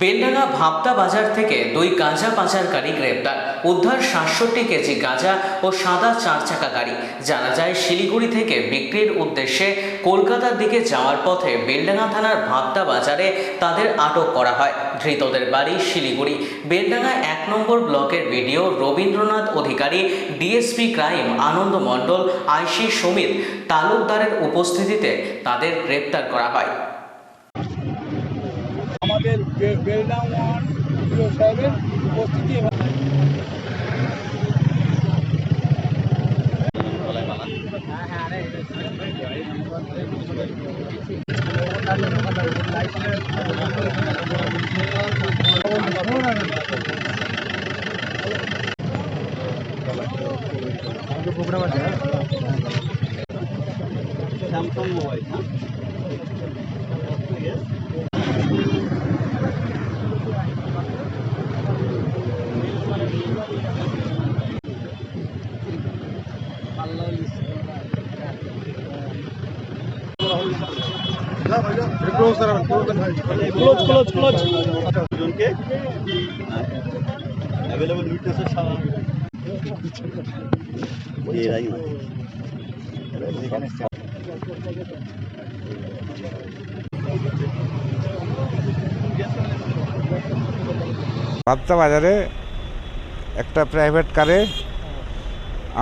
বেলডাঙ্গা ভাবতা বাজার থেকে দুই গাঁজা পাচারকারী গ্রেপ্তার। উদ্ধার সাতষট্টি কেজি গাঁজা ও সাদা চার চাকা গাড়ি। জানা যায়, শিলিগুড়ি থেকে বিক্রির উদ্দেশ্যে কলকাতার দিকে যাওয়ার পথে বেলডাঙ্গা থানার ভাবতা বাজারে তাদের আটক করা হয়। ধৃতদের বাড়ি শিলিগুড়ি। বেলডাঙ্গা এক নম্বর ব্লকের BDO Rabindranath Adhikari, DSP crime Ananda Mondal, IC Samit তালুকদারের উপস্থিতিতে তাদের গ্রেপ্তার করা হয়। আমাদের বে- বেলডাং ওয়ান জিরো সাহেবের উপস্থিতি এবং স্যামসাং মোবাইল হ্যাঁ? ক্লোজ ক্লোজ ক্লোজ জনকে অ্যাভেলেবল উইটনেসের সারা। এরাই ভাবতা বাজারে একটা প্রাইভেট কারে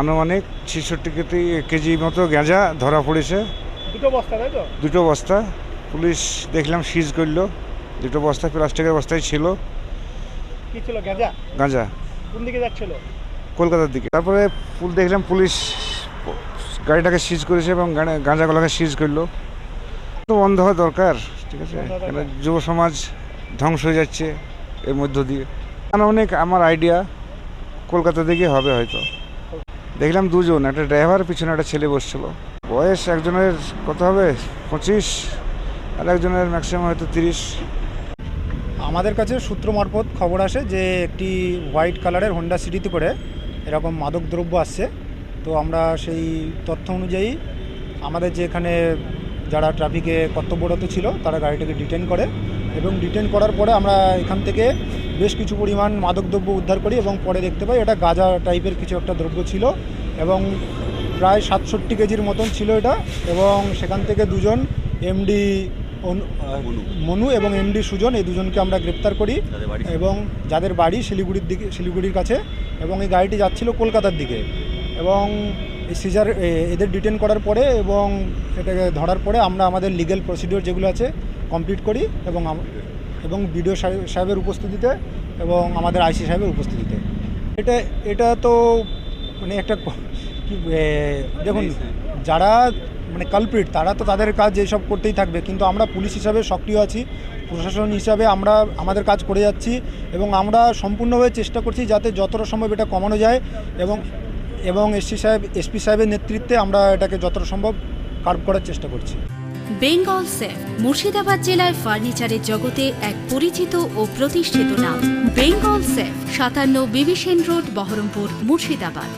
আনুমানিক ছেষট্টি কেজি কেজি মতো গেঁজা ধরা পড়েছে। দুটো বস্তা তাই তো? দুটো বস্তা। পুলিশ দেখলাম সিজ করল। দুটো বস্তা প্লাস্টিকের বস্তায় ছিল। কি ছিল গাঁজা? গাঁজা। কোন দিকে যাচ্ছিল? কলকাতার দিকে। তারপরে পুল দেখলাম পুলিশ গাড়িটাকে সিজ করেছে এবং গাঁজাগুলোকে সিজ করল। তো বন্ধ হওয়া দরকার ঠিক আছে? কেন যুব সমাজ ধ্বংস হয়ে যাচ্ছে এর মধ্য দিয়ে। অনেক আমার আইডিয়া কলকাতা দিকে হবে হয়তো। দেখলাম দুজন একটা ড্রাইভার পিছনে একটা ছেলে বসছিল। বয়স একজনের কত হবে? পঁচিশ, আর একজনের ম্যাক্সিমাম হয়তো তিরিশ। আমাদের কাছে সূত্র মারফত খবর আসে যে, একটি হোয়াইট কালারের হোন্ডা সিটিতে করে এরকম মাদকদ্রব্য আসছে। তো আমরা সেই তথ্য অনুযায়ী আমাদের যে এখানে যারা ট্রাফিকে কর্তব্যরত ছিল, তারা গাড়িটাকে ডিটেন করে এবং ডিটেন করার পরে আমরা এখান থেকে বেশ কিছু পরিমাণ মাদকদ্রব্য উদ্ধার করি এবং পরে দেখতে পাই, এটা গাঁজা টাইপের কিছু একটা দ্রব্য ছিল এবং প্রায় সাতষট্টি কেজির মতন ছিল এটা এবং সেখান থেকে দুজন এমডি মনু। এবং এমডি সুজন এই দুজনকে আমরা গ্রেপ্তার করি এবং যাদের বাড়ি শিলিগুড়ির দিকে শিলিগুড়ির কাছে এবং এই গাড়িটি যাচ্ছিল কলকাতার দিকে এবং এই সিজার এদের ডিটেন করার পরে এবং এটাকে ধরার পরে আমরা আমাদের লিগ্যাল প্রসিডিওর যেগুলো আছে কমপ্লিট করি এবং এবং বিডিও সাহেবের উপস্থিতিতে এবং আমাদের আইসি সাহেবের উপস্থিতিতে। এটা এটা তো মানে একটা দেখুন, যারা মানে কালপ্রিট তারা তো তাদের কাজ এইসব করতেই থাকবে। কিন্তু আমরা পুলিশ হিসাবে সক্রিয় আছি, প্রশাসন হিসাবে আমরা, আমাদের কাজ করে যাচ্ছি এবং আমরা সম্পূর্ণভাবে চেষ্টা করছি যাতে যতটা সম্ভব এটা কমানো যায় এবং এবং এসপি সাহেব, এসপি সাহেবের নেতৃত্বে আমরা এটাকে যতটা সম্ভব কার্ভ করার চেষ্টা করছি। বেঙ্গল সেফ মুর্শিদাবাদ জেলায় ফার্নিচারের জগতে এক পরিচিত ও প্রতিষ্ঠিত নাম। বেঙ্গল সেফ সাতান্ন বিবিসেন রোড, বহরমপুর, মুর্শিদাবাদ।